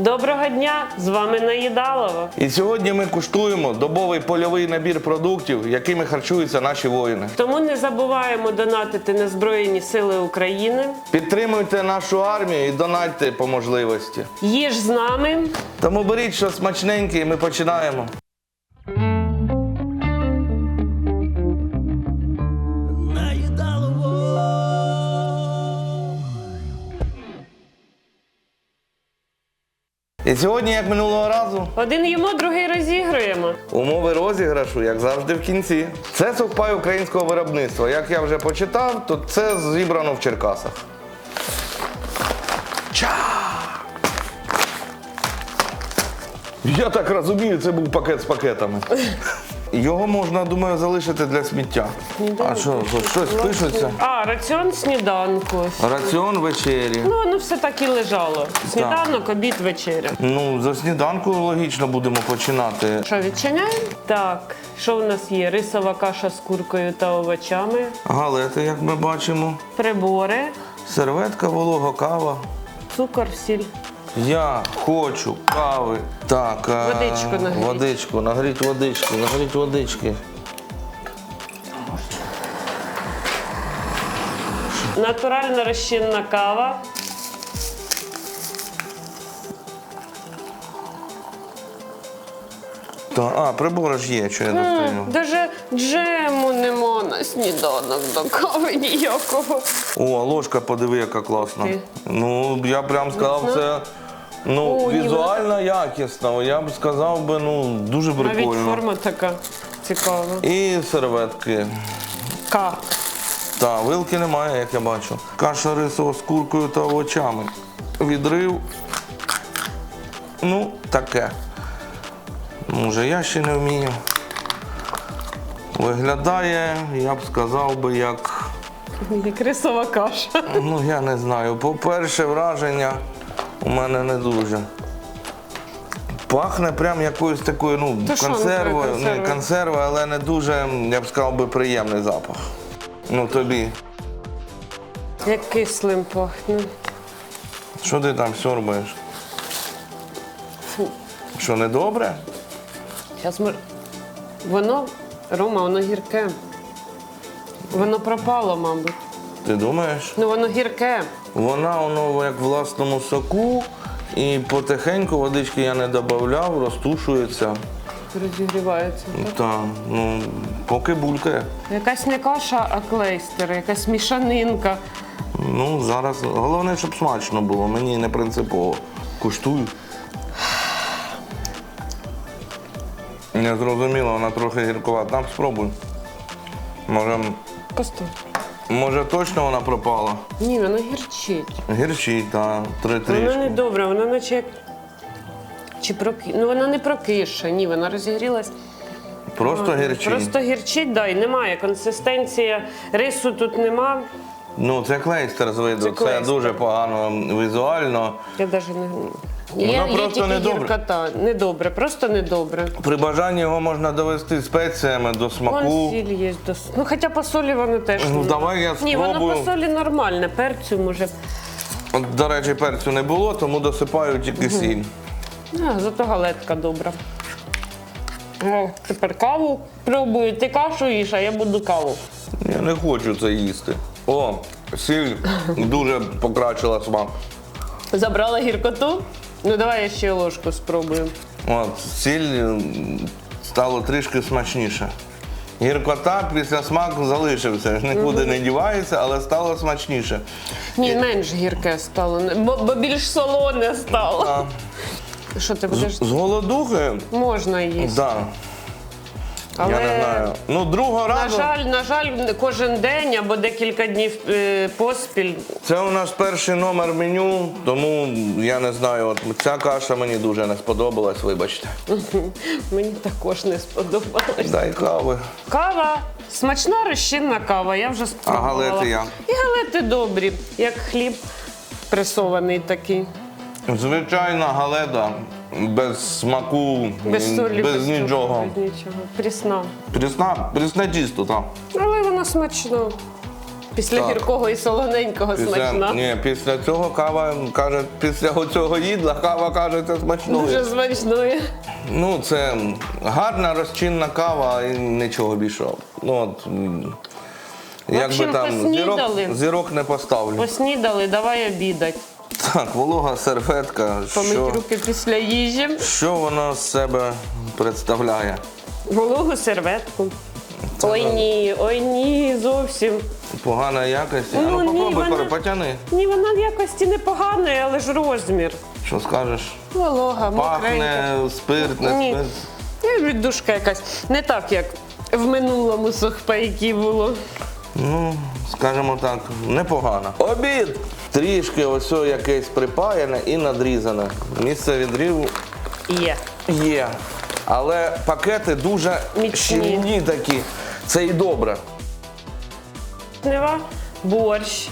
Доброго дня! З вами Наїдалово. І сьогодні ми куштуємо добовий польовий набір продуктів, якими харчуються наші воїни. Тому не забуваємо донатити на Збройні Сили України. Підтримуйте нашу армію і донатьте по можливості. Їж з нами. Тому беріть щось смачненьке, і ми починаємо. І сьогодні, як минулого разу, Один їмо, другий розігруємо. Умови розіграшу, як завжди, в кінці. Це сухпай українського виробництва. Як я вже почитав, то це зібрано в Черкасах. Ча! Я так розумію, це був пакет з пакетами. Його можна, думаю, залишити для сміття. А що, щось пишеться? А, раціон сніданку. Раціон вечері. Ну, воно все так і лежало. Сніданок, обід, вечеря. Ну, за сніданку логічно будемо починати. Що, відчиняємо? Так, що в нас є? Рисова каша з куркою та овочами, Галети, як ми бачимо. прибори, Серветка, волога, кава. цукор, сіль. Я хочу кави. Так, е, Водичку нагріть. Водичку, нагріть водички, нагріть водички. Натуральна розчинна кава. Та, а, прибори ж є, що я достаю. Даже джему нема на сніданок до кави ніякого. О, ложка, подиви, яка класна. Ти? Ну, я прям сказав, це ну, О, ні, візуально якісно. Я б сказав би, ну, дуже Навіть прикольно. форма така цікава. І серветки. К. Та, вилки немає, як я бачу. Каша рисова з куркою та овочами. Відрив. Ну, таке. Може, я ще не вмію. Виглядає, я б сказав би, як. Як рисова каша. Ну, я не знаю. По-перше, враження у мене не дуже. Пахне прям якоюсь такою, ну, То консервою. Не консерва, але не дуже, я б сказав би, приємний запах. Ну тобі. Як кислим пахне. Що ти там сьорбаєш? Що, не добре? Зараз ми... Воно, Рома, воно гірке. Воно пропало, мабуть. Ти думаєш? Ну воно гірке. Вона воно як в власному соку, і потихеньку водички я не додавав, розтушується. Розігрівається. Та, ну, поки булькає. Якась не каша, а клейстер, якась мішанинка. Ну, зараз головне, щоб смачно було, мені не принципово. Куштую. Не зрозуміло, вона трохи гіркувата. Там спробуй. Може, Косту. може точно вона пропала? Ні, воно гірчить. Гірчить, та три Вона не трішки. добра, вона наче як. Чи проки... Ну вона не прокиша, ні, вона розігрілась. Просто гірчить. Просто гірчить, да, і немає. Консистенція рису тут нема. Ну, це клейстер з виду, Це це, клейстер. дуже погано візуально. Я навіть не. Воно Є, є просто тільки недобре. гіркота. Недобре, просто недобре. При бажанні його можна довести спеціями до смаку. сіль є. дос- Ну хоча по солі воно теж. Ну, не- давай я Ні, воно спробую. по солі нормальне, перцю може. От, До речі, перцю не було, тому досипаю тільки сіль. А, зато галетка добра. О, тепер каву пробую. Ти кашу їш, а я буду каву. Я не хочу це їсти. О, сіль дуже покращила смак. Забрала гіркоту. Ну давай я ще ложку спробую. От, сіль стало трішки смачніше. Гіркота після смаку залишився, нікуди не дівається, але стало смачніше. Ні, менш гірке стало, бо, бо більш солоне стало. Що ти будеш? з голодухи, Можна їсти. да, Але я не знаю. Ну, другого на разу. жаль, на жаль, кожен день або декілька днів е, поспіль. Це у нас перший номер меню, тому я не знаю, от ця каша мені дуже не сподобалась, вибачте. Мені також не сподобалось. Дай кави. Кава. Смачна розчинна кава, я вже спробувала. галети як? І галети добрі, як хліб пресований такий. Звичайна галеда, без смаку, Без солі, без, цукру, нічого. Без нічого. Прісна. Прісна, прісне тісто, так. Але вона смачна. Після Так. гіркого і солоненького Після, смачна. ні, після цього кава каже, після цього їдла кава каже, це смачно. Дуже смачною. Ну, це гарна розчинна кава і нічого більшого. Ну, от, м, якби общем, там зірок, поснідали. зірок не поставлю. Поснідали, давай обідать. Так, волога серветка. Помить Що, руки після їжі. що вона з себе представляє? Вологу серветку. Ой ні, ой ні, зовсім. Погана якість. а Ну, ну ні, попробуй вона- потяни. Ні, вона якості непоганої, але ж розмір. Що скажеш? Волога, мокренька. Пахне, спирт, не Ні. спирт. І віддушка якась. Не так, як в минулому сухпайки було. Ну, скажімо так, непогано. Обід! Трішки ось якесь припаяне і надрізане. Місце відріву Є. є. Але пакети дуже Міцні. щільні такі. Це і добре. Нева, борщ,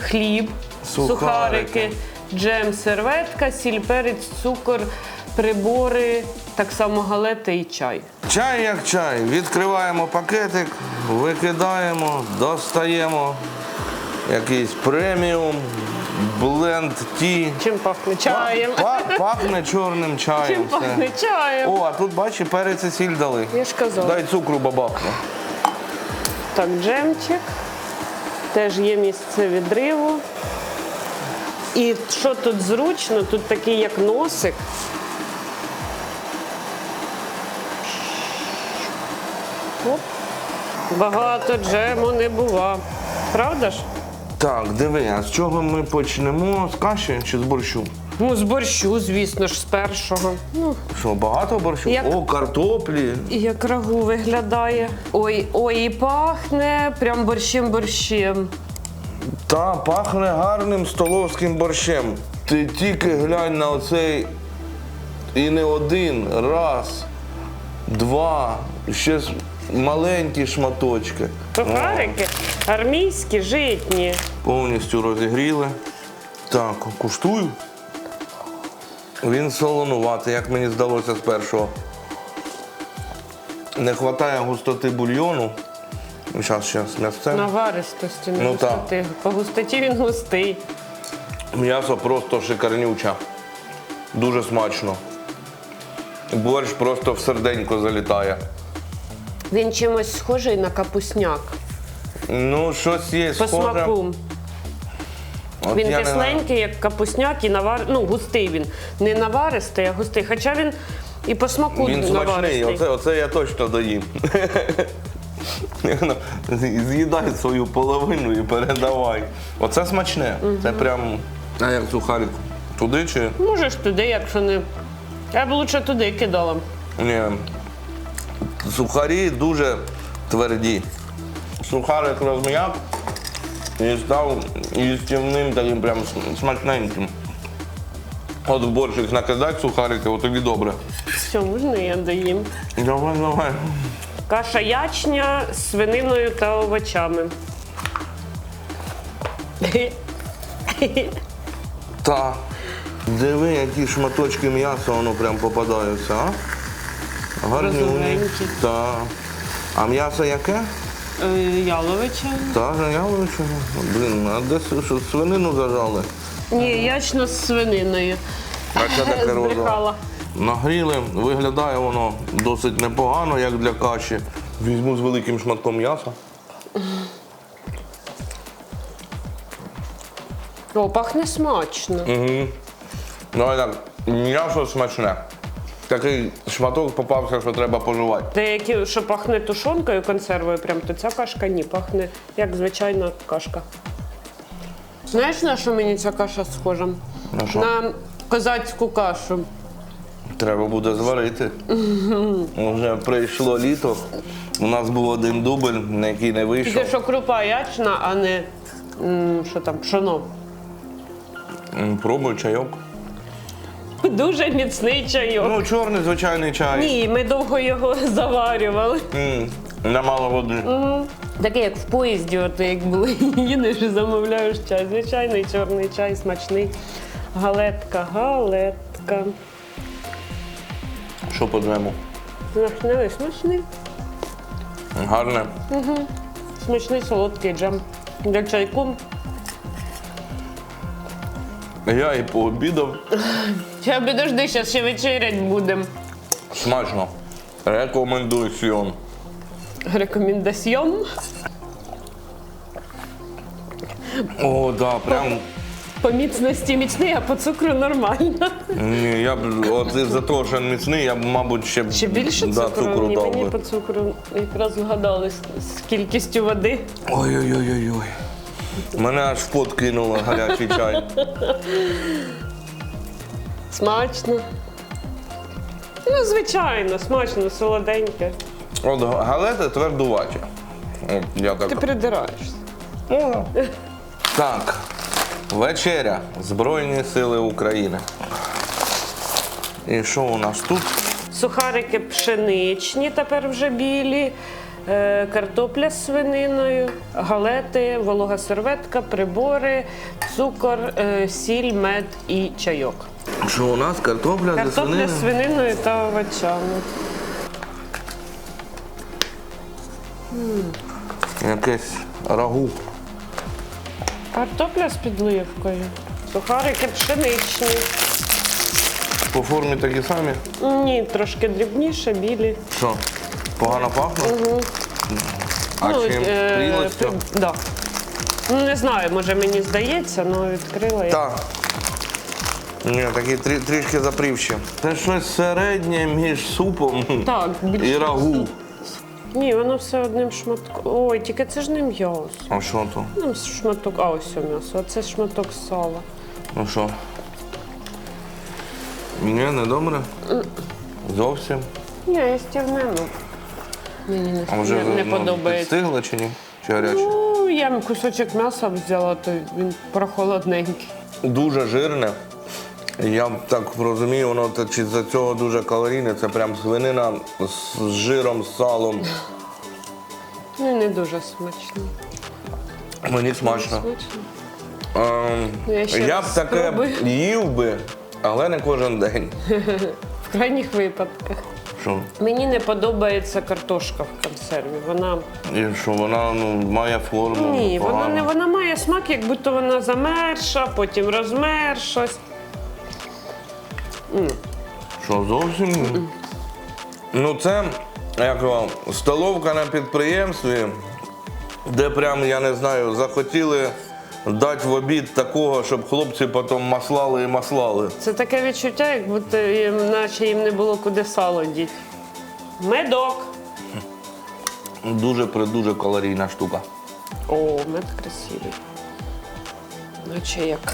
хліб, Сухарики. сухарики, джем, серветка, сіль, перець, цукор, прибори, так само галети і чай. Чай як чай. Відкриваємо пакетик, викидаємо, достаємо якийсь преміум, бленд ті. Чим пахне чаєм? Па- Пахне чорним чаєм. Чим все. пахне чаєм? О, а тут бачиш, перець і сіль дали. Я ж казала. Дай цукру бабахне. Так, джемчик. Теж є місце відриву. І що тут зручно, тут такий як носик. Оп. Багато джему не бува. Правда ж? Так, диви, а з чого ми почнемо? З каші чи з борщу? Ну, з борщу, звісно ж, з першого. Ну, Що, багато борщу? Як- О, картоплі. і як рагу виглядає. Ой, ой, і пахне прям борщем-борщем. Та пахне гарним столовським борщем. Ти тільки глянь на оцей і не один, раз, два, ще с- маленькі шматочки. Сухарики армійські, житні. Повністю розігріли. Так, куштую. Він солонуватий, як мені здалося з першого. Не вистачає густоти бульйону. Зараз, зараз, м'ясце. Наваристості, не Ну, густоти. По густоті він густий. М'ясо просто шикарнюче. Дуже смачно. Борщ просто в серденько залітає. Він чимось схожий на капусняк. Ну, щось є По схоже. смаку. От Він я не кисленький, як капусняк, і навар... ну, густий він. Не наваристий, а густий. Хоча він і по смаку Він смачний, оце, оце я точно доїм. З'їдай свою половину і передавай. Оце смачне. Це прям. А як сухарик? Туди чи? Можеш туди, якщо не. Я б лучше туди кидала. Ні. Сухарі дуже тверді. Сухарик розм'як і став їстівним таким прям см- смачненьким. От в борщик накидати сухарики, от тобі добре. Все, можна я доїм. Давай, давай. Каша ячня з свининою та овочами. Та. Диви, які шматочки м'яса воно прям попадаються, а? Гарні. Розовенькі. А м'ясо яке? Е, Яловича. Та, яловичого. Блін, а де с- що, свинину зажали? Ні, ячно з свининою. А це таке розове. Збрехала. Нагріли, виглядає воно досить непогано, як для каші. Візьму з великим шматком м'яса. О, пахне смачно. Угу. Давай так, м'ясо смачне. Такий шматок попався, що треба пожувати. Деякі, що пахне тушонкою, консервою, прям то ця кашка ні, пахне як звичайна кашка. Знаєш, на що мені ця каша схожа? На що? На козацьку кашу. Треба буде зварити. Вже прийшло літо. У нас був один дубль, на який не вийшов. Тільки що крупа ячна, а не м, що там, пшоно. М, Пробуй чайок. Дуже міцний чайок. Ну, чорний звичайний чай. Ні, ми довго його заварювали. М, Немало води. Таке, як в поїзді, от як були, їдеш і замовляєш чай. Звичайний чорний чай, смачний. Галетка, галетка. Що по двому? Смачний, смачний. Гарне. Смачний солодкий джем. Для чайку. Я і пообідав. Ще підожди, зараз ще вечерять будемо. Смачно. Рекомендаціон. Рекомендаціон. О, да, прям. По міцності міцний, а по цукру нормально. Ні, я б от за того, що він міцний, я б, мабуть, ще, б- Ще більше да, цукру? цукру Ні, дав мені би. по цукру якраз вгадали з, з кількістю води. Ой-ой-ой-ой. Мене аж в пот кинуло гарячий чай. Смачно. Ну, звичайно, смачно, солоденьке. От галети твердувачі. От я так. Ти придираєшся. О. Так. Вечеря. Збройні сили України. І що у нас тут? Сухарики пшеничні, тепер вже білі, картопля з свининою, галети, волога серветка, прибори, цукор, е, сіль, мед і чайок. Що у нас? Картопля, Картопля з свининою та овочами. Якесь рагу. Картопля з підливкою. Сухарики пшеничні. По формі такі самі. Ні, трошки дрібніше, білі. Що? Погано пахне? А чим? е, Прілостю? при- да. Ну, не знаю, може мені здається, але відкрила я. Так. Ні, такі трі, трішки запрівші. Це щось середнє між супом Так, більше і рагу. Ні, воно все одним шматком. Ой, тільки це ж не м'ясо. А що то? Ну, шматок, а ось о м'ясо, а це шматок сала. Ну що? Ні, не добре. Зовсім. Ні, я ну. Мені не, А вже не, не ну, подобається. підстигли чи ні? Чи гаряче? Ну, я кусочок м'яса взяла, то він прохолодненький. Дуже жирне. Я так розумію, воно та- чи за цього дуже калорійне. Це прям свинина з жиром, з салом. Ну, і не дуже смачно. Мені смачно. Смачно. Ем, Ну, я ще я б раз таке спробую. їв би, але не кожен день. В крайніх випадках. Що? Мені не подобається картошка в консерві. Вона І що вона ну, має форму. ні, вона не вона має смак, як будто вона замерша, потім розмершась. Що зовсім? ні? Ну це як вам, столовка на підприємстві, де прям, я не знаю, захотіли дати в обід такого, щоб хлопці потім маслали і маслали. Це таке відчуття, як будто їм, наче їм не було куди сало діти. Медок. Дуже придуже калорійна штука. О, мед красивий. Наче як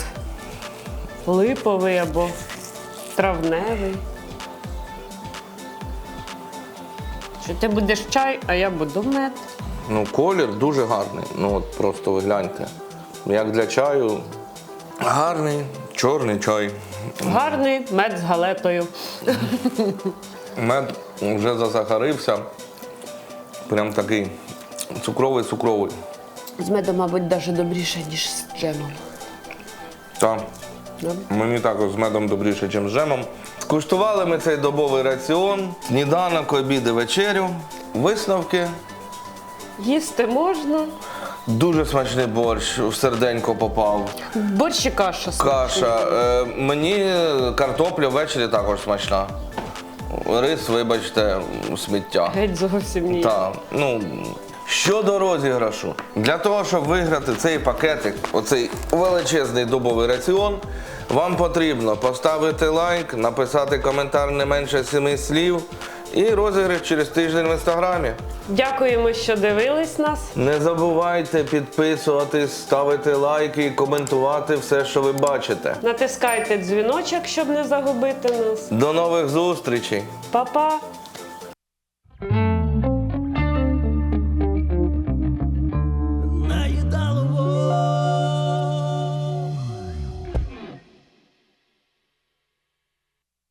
липовий або травневий. Що ти будеш чай, а я буду мед. Ну, колір дуже гарний. Ну от просто ви гляньте. Як для чаю, гарний чорний чай. Гарний мед з галетою. Мед вже засахарився. Прям такий цукровий-цукровий. З медом, мабуть, навіть добріше, ніж з джемом. Так. Да? Мені також з медом добріше, ніж з джемом. Скуштували ми цей добовий раціон, сніданок, обід і вечерю. Висновки. Їсти можна. Дуже смачний борщ, в серденько попав. Борщ і каша. смачна. Каша. Е, мені картопля ввечері також смачна. Рис, вибачте, сміття. Геть зовсім ні. Так, ну. Щодо розіграшу, для того, щоб виграти цей пакетик, оцей величезний добовий раціон, вам потрібно поставити лайк, написати коментар не менше семи слів і розіграш через тиждень в інстаграмі. Дякуємо, що дивились нас. Не забувайте підписуватись, ставити лайки і коментувати все, що ви бачите. Натискайте дзвіночок, щоб не загубити нас. До нових зустрічей! Па-па!